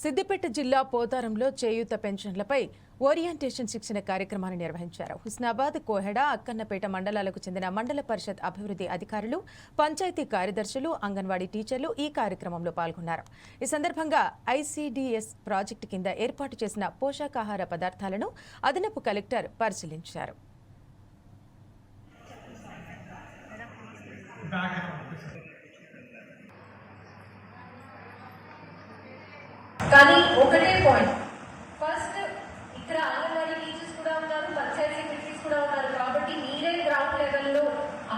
సిద్దిపేట జిల్లా పోతారంలో చేయూత పెన్షన్లపై ఓరియంటేషన్ శిక్షణ కార్యక్రమాన్ని నిర్వహించారు. హుస్నాబాద్ కోహెడ అక్కన్నపేట మండలాలకు చెందిన మండల పరిషత్ అభివృద్ధి అధికారులు పంచాయతీ కార్యదర్శులు అంగన్వాడీ టీచర్లు ఈ కార్యక్రమంలో పాల్గొన్నారు. ఈ సందర్భంగా ఐసీడీఎస్ ప్రాజెక్టు కింద ఏర్పాటు చేసిన పోషకాహార పదార్థాలను అదనపు కలెక్టర్ పరిశీలించారు. కానీ ఒకటే పాయింట్ ఫస్ట్ ఇక్కడ అంగన్వాడీ టీచర్స్ కూడా ఉన్నారు పంచాయత్ సెక్రటరీస్ కూడా ఉన్నారు. కాబట్టి మీరే గ్రౌండ్ లెవెల్లో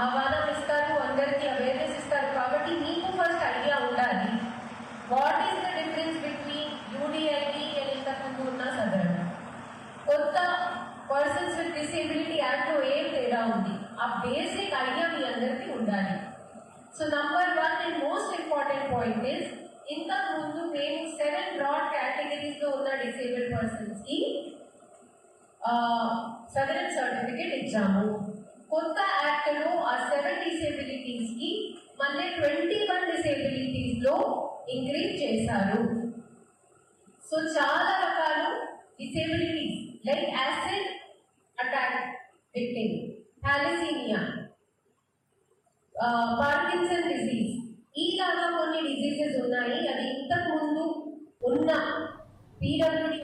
ఆహ్వానం ఇస్తారు అందరికీ అవేర్నెస్ ఇస్తారు. కాబట్టి మీకు ఫస్ట్ ఐడియా ఉండాలి. What is the difference between UDID అని ఇంతకుముందు ఉన్న సదరణ కొత్త పర్సన్స్ విత్ డిసేబిలిటీ యాక్ట్ ఏం తేడా ఉంది? ఆ బేసిక్ ఐడియా మీ అందరికీ ఉండాలి. So number one and most important point is ఇంతకు ముందు మేము సెవెన్ బ్రాడ్ కేటగిరీస్లో పర్సన్స్కి సదరన్ సర్టిఫికేట్ ఇచ్చాము కొత్త యాక్ట్లో ఆ సెవెన్ డిసేబిలిటీస్కి మళ్ళీ ట్వంటీ వన్ డిసేబిలిటీస్లో ఇంక్రీజ్ చేశారు. సో చాలా రకాలు disabilities like acid attack victim thalassemia Parkinson disease ఈ లాగా కొన్ని డిసీజెస్ ఉన్నాయి. అది ఇంతకు ముందు ఉన్న पीडब्ल्यूडी